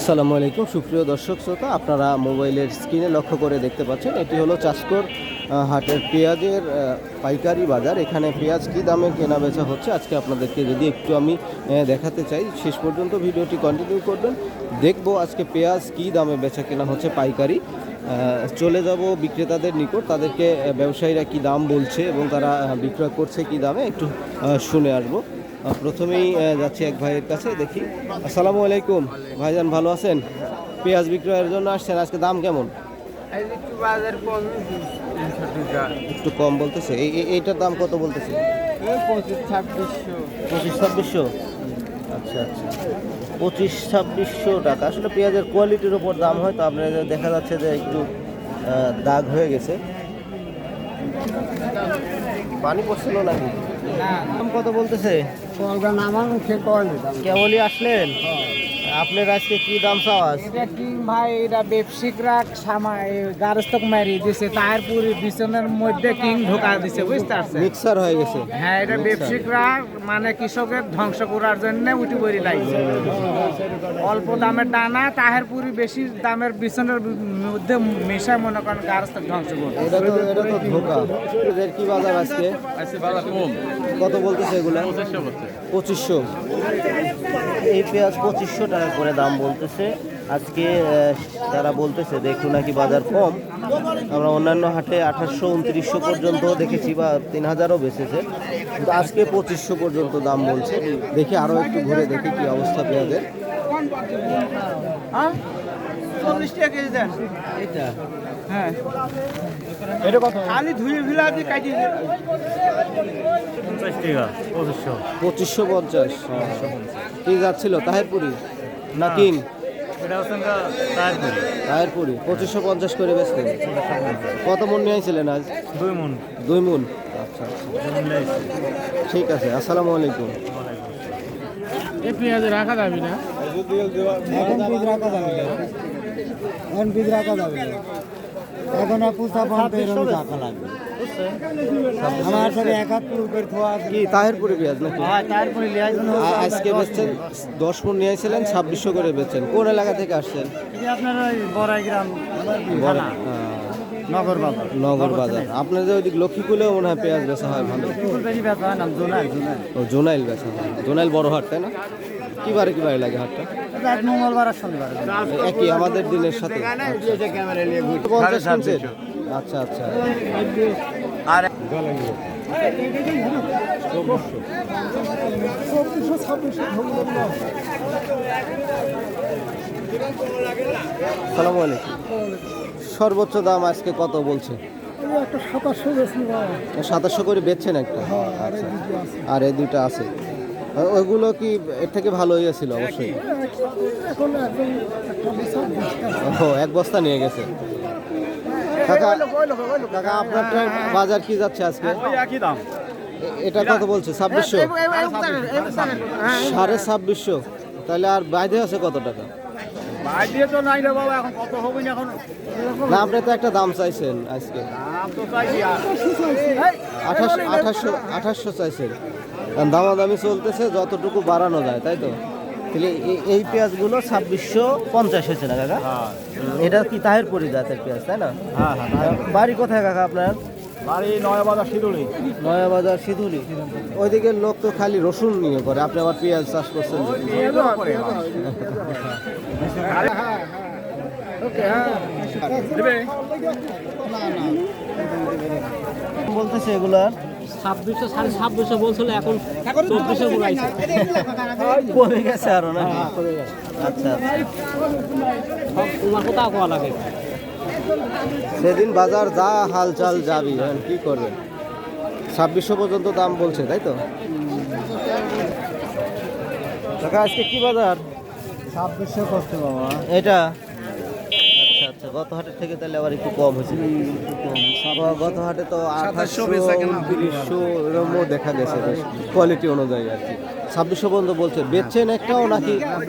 আসসালামু আলাইকুম, সুপ্রিয় দর্শক শ্রোতা, আপনারা মোবাইলের স্ক্রিনে লক্ষ্য করে দেখতে পাচ্ছেন, এটি হলো চাষকর হাটের পেঁয়াজের পাইকারি বাজার। এখানে পেঁয়াজ কী দামে কেনা বেচা হচ্ছে? আজকে আপনাদেরকে যদি একটু আমি দেখাতে চাই, শেষ পর্যন্ত ভিডিওটি কন্টিনিউ করবেন। দেখব আজকে পেঁয়াজ কী দামে বেচা কেনা হচ্ছে পাইকারি। চলে যাব বিক্রেতাদের নিকট, তাদেরকে ব্যবসায়ীরা কি দাম বলছে এবং তারা বিক্রয় করছে কি দামে, একটু শুনে আসব। প্রথমেই যাচ্ছি এক ভাইয়ের কাছে, দেখি। আসসালামু আলাইকুম। ভাইজান, ভালো আছেন? পেঁয়াজ বিক্রয়ের জন্য আসছেন, আজকে দাম কেমন? একটু কম বলতেছে। এই, এই- এইটার দাম কত বলতেছে? পঁচিশ ছাব্বিশশো। আচ্ছা আচ্ছা। পঁচিশ ছাব্বিশশো টাকা। আসলে পেঁয়াজের কোয়ালিটির ওপর দাম হয়, তো আপনার দেখা যাচ্ছে যে একটু দাগ হয়ে গেছে। পানি পড়ছিল নাকি? দাম কত বলতেছে। কেবলই আসলেন? আপনার আজকে কি দাম চাওয়াজ এটা কি ভাই এটা ব্যবসায়িকরা সামা গারস্তক মারি দিছে তার পুরি বিছনের মধ্যে কিং ঢোকা দিছে বুঝতে পারছেন মিক্সার হয়ে গেছে। হ্যাঁ এটা ব্যবসায়িকরা মানে কৃষকের ধ্বংস করার জন্য উঠি করে লাগছে। অল্প দামের দানা তাহের পুরি বেশি দামের বিছনের মধ্যে মেশা মনে করেন গারস্তক ধ্বংস করছে এটা তো এটা তো ধোকা। এদের কি বাজার আজকে? আজকে বাজার কম। কত বলতেছে এগুলা? পঁচিশশো করছে পঁচিশশো। এই পেঁয়াজ পঁচিশশো টাকা করে দাম বলতেছে। আজকে তারা বলতেছে যে একটু নাকি বাজার কম। আমরা অন্যান্য হাটে আঠাশশো উনত্রিশশো পর্যন্ত দেখেছি বা তিন হাজারও বেচেছে। কিন্তু আজকে পঁচিশশো পর্যন্ত দাম বলছে। দেখি আরও একটু ঘুরে দেখি কি অবস্থা পেঁয়াজের। হ্যাঁ? চল্লিশ টাকা কেজি দেন। এটা? হ্যাঁ। এটা কত? খালি ধুয়ে ফিলা দিয়ে কাটিয়ে পঞ্চাশ টাকা পঁচিশশো। পঁচিশশো পঞ্চাশ। কি যাচ্ছিল? তাহেরপুরি? না তাহেরপুরি পঁচিশশো পঞ্চাশ করে বেচলেন কত মন নিয়েছিলেন আজ? দুই মন। দুই মন? আচ্ছা আচ্ছা ঠিক আছে আসসালামু আলাইকুম। পেঁয়াজ রাখা যাবে না। এখন বীজ রাখা যাবে না। এখন বীজ রাখা যাবে না। এখন আর পুষা এরকম রাখা লাগবে। আমার একাত্তর উপরে থোয়া আছে। কি তাহেরপুরি পেঁয়াজ নাকি? আ- আজকে বেচছেন দশ মন নিয়েছিলেন ছাব্বিশশো করে বেচছেন। কোন এলাকা থেকে আসছেন? আপনার ওই বড়াই গ্রাম নগর বাজার। নগর বাজার। আপনাদের ওইদিক লক্ষ্মীকুলেও মনে হয় পেঁয়াজ বেচা হয় ভালো। বেশি হয় না জোনাই জোনাই ও জোনাইল বেচা হয়। জোনাইল বড় হাট তাই না? কি বারে কি বারে লাগে হাটটা? এক মঙ্গলবার আর শনিবার। একই আমাদের দিনের সাথে। পঞ্চাশ আচ্ছা আচ্ছা। সালামু আলাইকুম। সর্বোচ্চ দাম আজকে কত বলছে? একটা সাতাশশো করে বেচছেন একটা? আচ্ছা। আর এই দুইটা আছে। ওইগুলো কি এর থেকে ভালো হয়েছিল অবশ্যই? ও এক বস্তা নিয়ে গেছে। কাকা বাজার কি যাচ্ছে আজকে? একই দাম। এটা কত বলছে? ছাব্বিশশো? সাড়ে ছাব্বিশশো। তাহলে আর বাইরে আছে কত টাকা? বাইরে তো নাই রে বাবা এখন কত হবে না এখন? না আপনি তো একটা দাম চাইছেন আজকে। আঠাশশো আঠাশশো চাইছেন। কারণ দামাদামি চলতেছে যতটুকু বাড়ানো যায় তাই তো? তাহলে এই- পেঁয়াজগুলো ছাব্বিশশো পঞ্চাশ হয়েছে না কাকা? এটা কি তাহের পরি জাতের পেঁয়াজ তাই না? হ্যাঁ হ্যাঁ বাড়ি কোথায় কাকা আপনার? বাড়ি নয় বাজার শিরুলি নয়া বাজার ওইদিকে লোক তো খালি রসুন নিয়ে করে। আপনি আবার পেঁয়াজ চাষ করছেন? বলতেছে এগুলা। ছাব্বিশশো সাড়ে ছাব্বিশশো বলছিল এখন চব্বিশশো ঘুরাইছে। কমে গেছে আরও না আচ্ছা আচ্ছা। তোমার কোথাও কোয়া লাগে? সেদিন বাজার যা হালচাল যাবি কি করবেন ছাব্বিশশো পর্যন্ত দাম বলছে তাই তো? কাকা আজকে কি বাজার? ছাব্বিশশো করতে বাবা। এটা? আচ্ছা গত হাটের থেকে তাহলে আবার একটু কম হয়েছে। গত হাটে তো আঠাশশো উনত্রিশশো এরকমও দেখা গেছে কোয়ালিটি অনুযায়ী আর কি। ছাব্বিশশো পর্যন্ত বলছে বেচছেন একটাও নাকি? আহ,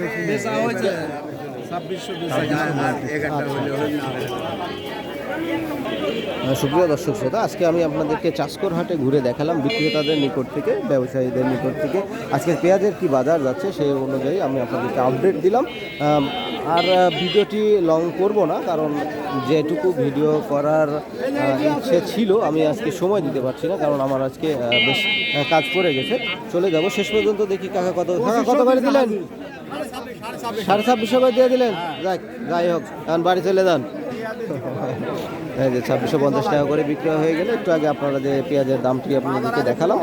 সুপ্রিয় দর্শক শ্রোতা আজকে আমি আপনাদেরকে চাষকর হাটে ঘুরে দেখালাম বিক্রেতাদের নিকট থেকে ব্যবসায়ীদের নিকট থেকে। আজকে পেঁয়াজের কি বাজার যাচ্ছে সেই অনুযায়ী আমি আপনাদেরকে আপডেট দিলাম। আর ভিডিওটি লং করব না কারণ যেটুকু ভিডিও করার ইচ্ছে ছিল আমি আজকে সময় দিতে পারছি না কারণ আমার আজকে বেশ কাজ পড়ে গেছে। চলে যাব। শেষ পর্যন্ত দেখি কাকা কত কাকা কত করে দিলেন? সাড়ে ছাব্বিশশো করে দিয়ে দিলেন? যাক যাই হোক কারণ বাড়ি চলে যান। ছাব্বিশশো পঞ্চাশ টাকা করে বিক্রয় হয়ে গেলে। একটু আগে আপনারা যে পেঁয়াজের দামটি আপনাদেরকে দেখালাম।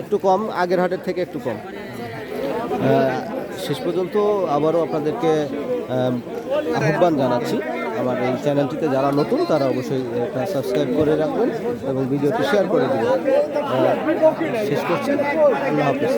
একটু কম, আগের হাটের থেকে একটু কম। শেষ পর্যন্ত আবারও আপনাদেরকে আহ্বান জানাচ্ছি। আমার এই চ্যানেলটিতে যারা নতুন, তারা অবশ্যই সাবস্ক্রাইব করে রাখবেন এবং ভিডিওটি শেয়ার করে দেবেন। শেষ করছি। আল্লাহ হাফিজ।